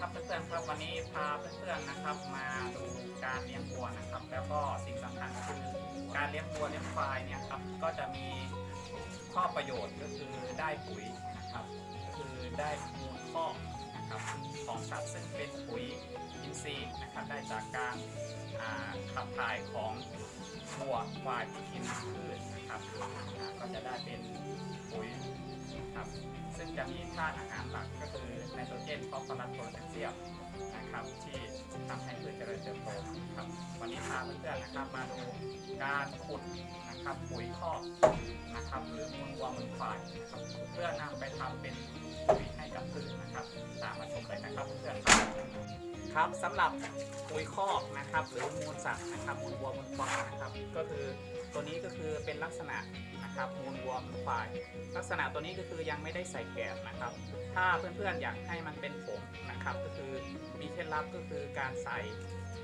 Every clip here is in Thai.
ครับเพื่อนๆครับวันนี้พาเพื่อนๆนะครับ มาดูการเลี้ยงวัวนะครับ แล้วก็สิ่งสำคัญคือการเลี้ยงวัวเลี้ยงควายเนี่ยครับก็จะมีข้อประโยชน์ก็คือได้ปุ๋ยนะครับก็คือได้มูลข้อนะครับของสัตว์ซึ่งเป็นปุ๋ยอินทรีย์นะครับได้จากการขับถ่ายของ วัวควายที่กินพืชนะครับก็จะได้เป็นปุ๋ยนะครับซึ่งจะมีธาตุอาหารหลักก็คือไนโตรเจนฟอสฟอรัสโพแทสเซียมนะครับที่ทำให้พืชเจริญเติบโตครับวันนี้พาเพื่อนๆนะครับมาดูการขุดนะครับปุ๋ยคอกนะครับหรือมูลวัวมูลควายนะครับเพื่อนำไปทำเป็นปุ๋ยให้กับพืชนะครับ ตามมาชมเลยนะครับเพื่อนๆครับ ครับสำหรับปุ๋ยคอกนะครับ หรือมูลสัตว์นะครับมูลวัวมูลควายนะครับ ก็คือตัวนี้ก็คือเป็นลักษณะนะครับมูลวัวมูลควาย ลักษณะตัวนี้ก็คือยังไม่ได้ใส่แกบนะครับ ถ้าเพื่อนๆอยากให้มันเป็นผงนะครับ ก็คือมีเคล็ดลับก็คือการใส่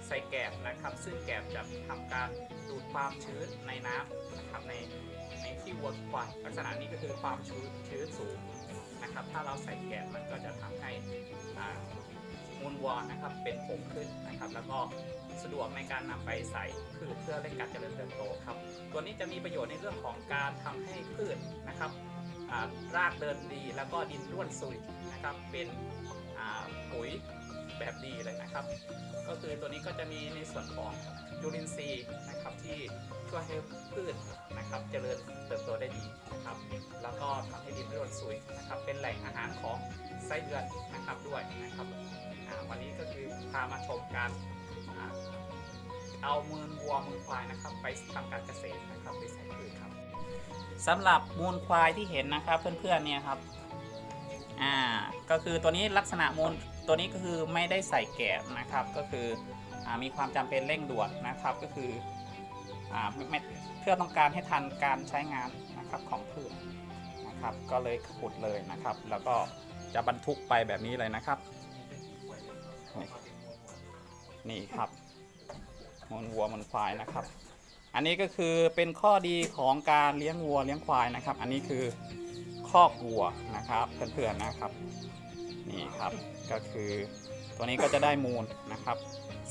ใส่แกบนะครับ ซึ่งแกบจะทำการดูดความชื้นในน้ำนะครับในในที่วัวควายลักษณะนี้ก็คือความชื้นชื้นสูงนะครับ ถ้าเราใส่แกบมันก็จะทำให้อ่า มูลวัวนะครับเป็นผงขึ้นนะครับ แล้วก็สะดวกในการนำไปใส่พืชเพื่อเร่งการเจริญเติบโตครับ ตัวนี้จะมีประโยชน์ในเรื่องของการทำให้พืชนะครับรากเดินดีแล้วก็ดินร่วนซุยนะครับ เป็นปุ๋ยแบบดีเลยนะครับ ก็คือตัวนี้ก็จะมีในส่วนของยูรินทรีย์นะครับที่ช่วยให้พืชนะครับเจริญเติบโตได้ดีนะครับ แล้วก็ทำให้ดินร่วนซุยนะครับ เป็นแหล่งอาหารของไส้เดือนนะครับด้วยนะครับ วันนี้ก็คือพามาชมการอ่าเอามูลวัวมูลควายนะครับ ไปทำการเกษตรนะครับไปใส่พืชครับสำหรับมูลควายที่เห็นนะครับเพื่อนๆเนี่ยครับอ่าก็คือตัวนี้ลักษณะมูลตัวนี้ก็คือไม่ได้ใส่แกะนะครับ ก็คืออามีความจำเป็นเร่งด่วนนะครับ ก็คืออ่าเพื่อต้องการให้ทันการใช้งานนะครับของพืชนะครับ ก็เลยขุดเลยนะครับ แล้วก็จะบรรทุกไปแบบนี้เลยนะครับ นี่ครับมูลวัวมูลควายนะครับ อันนี้ก็คือเป็นข้อดีของการเลี้ยงวัวเลี้ยงควายนะครับ อันนี้คือคอกวัวนะครับเพื่อนๆนะครับ นี่ครับก็คือตัวนี้ก็จะได้มูลนะครับ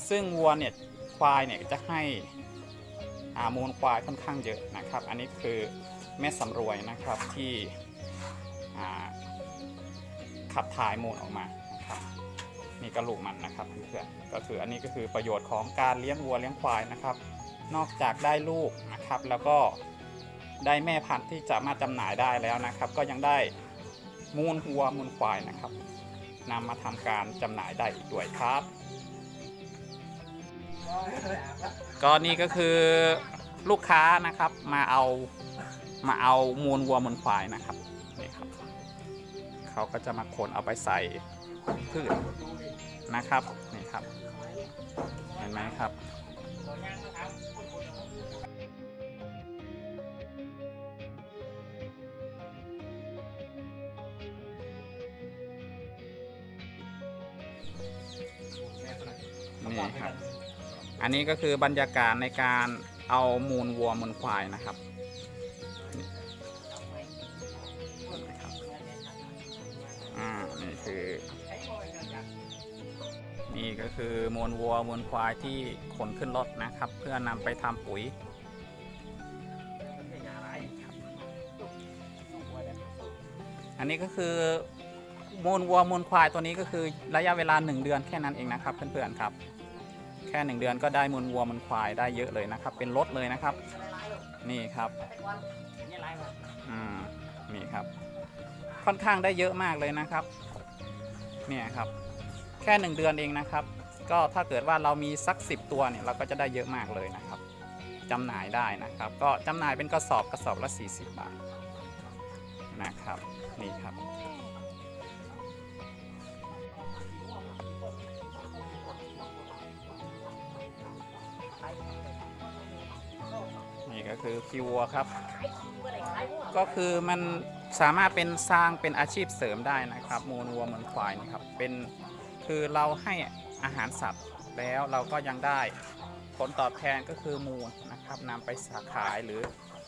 ซึ่งวัวเนี่ยควายเนี่ยจะให้อามูลควายค่อนข้างเยอะนะครับ อันนี้คือแม่สำรวยนะครับที่ขับถ่ายมูลออกมานะครับ นี่กระลูกมันนะครับเพื่อนก็คืออันนี้ก็คือประโยชน์ของการเลี้ยงวัวเลี้ยงควายนะครับ นอกจากได้ลูกนะครับ แล้วก็ได้แม่พันธุ์ที่จะมาจำหน่ายได้แล้วนะครับ ก็ยังได้มูลวัวมูลควายนะครับนำมาทำการจำหน่ายได้อีกด้วยครับ ก็นี่ก็คือลูกค้านะครับมาเอามาเอามูลวัวมูลควายนะครับนี่ครับเขาก็จะมาขนเอาไปใส่ พืชนะครับนี่ครับ เห็นไหมครับนี่ครับ อันนี้ก็คือบรรยากาศในการเอามูลวัวมูลควายนะครับนี่ครับอ่า นี่ก็คือมวลวัวมวลควายที่ขนขึ้นรถนะครับ เพื่อนำไปทำปุ๋ยอันนี้ก็คือมูลวัวมูลควายตัวนี้ก็คือระยะเวลา 1 เดือนแค่นั้นเองนะครับเพื่อนๆครับ แค่ 1 เดือนก็ได้มูลวัวมูลควายได้เยอะเลยนะครับ เป็นรถเลยนะครับ นี่ครับอืมนี่ครับ ค่อนข้างได้เยอะมากเลยนะครับ เนี่ยครับ แค่ 1 เดือนเองนะครับ ก็ถ้าเกิดว่าเรามีสัก 10 ตัวเนี่ยเราก็จะได้เยอะมากเลยนะครับจำหน่ายได้นะครับ ก็จำหน่ายเป็นกระสอบกระสอบละ 40 บาทนะครับนี่ครับ นี่ก็คือคิววัวครับ ก็คือมันสามารถเป็นสร้างเป็นอาชีพเสริมได้นะครับ มูลวัวมูลควายนะครับเป็น คือเราให้อาหารสัตว์แล้วเราก็ยังได้ผลตอบแทนก็คือมูลนะครับนำไปสาขายหรือ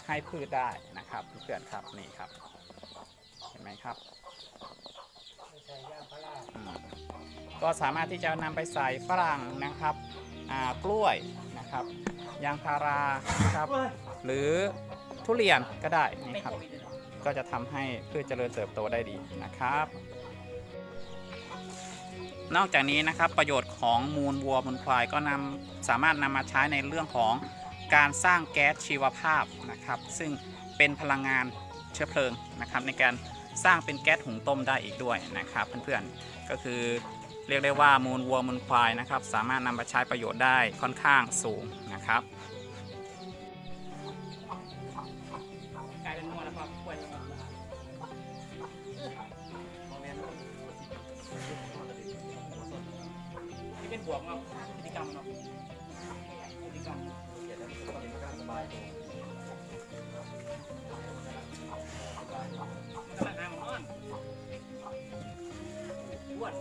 ให้พืชได้นะครับเพื่อนครับนี่ครับ เห็นไหมครับก็สามารถที่จะนำไปใส่ฝรั่งนะครับกล้วยนะครับยางพารานะครับหรือทุเรียนก็ได้นะครับ ก็จะทำให้พืชเจริญเติบโตได้ดีนะครับ นอกจากนี้นะครับประโยชน์ของมูลวัวมูลควายก็นำสามารถนำมาใช้ในเรื่องของการสร้างแก๊สชีวภาพนะครับ ซึ่งเป็นพลังงานเชื้อเพลิงนะครับ ในการสร้างเป็นแก๊สหุงต้มได้อีกด้วยนะครับเพื่อนๆก็คือเรียกได้ว่ามูลวัวมูลควายนะครับ สามารถนำมาใช้ประโยชน์ได้ค่อนข้างสูงนะครับ บวกเนาะพฤติกรรมเนาะพฤติกรรมมันกำลังอ่างอ่อนอ้วน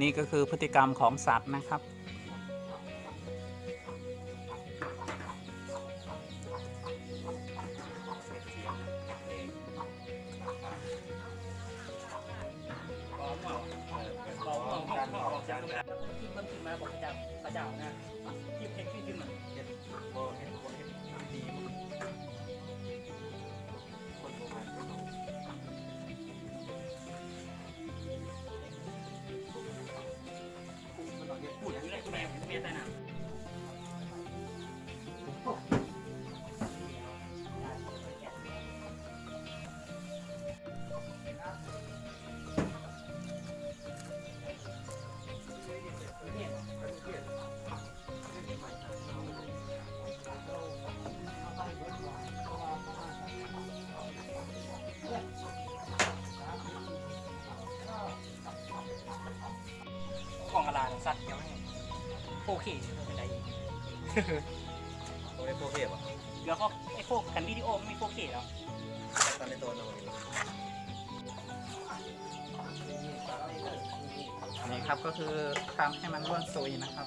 นี่ก็คือพฤติกรรมของสัตว์นะครับ ออกจากตรงนั้นที่เพิ่มขึ้นมาบอกพระเจ้าพระเจ้านะที่เพชรขึ้นมาพู ของกระดาษสัตว์ยังไม่โอเคเป็นไรอีกโอ้ยโปรเกมอะเดี๋ยวก็ไอ้พวกกันวิดีโอไม่มีโอเคแล้วตอนในตัวเรานี่ครับก็คือทำให้มันร่วนซุยนะครับ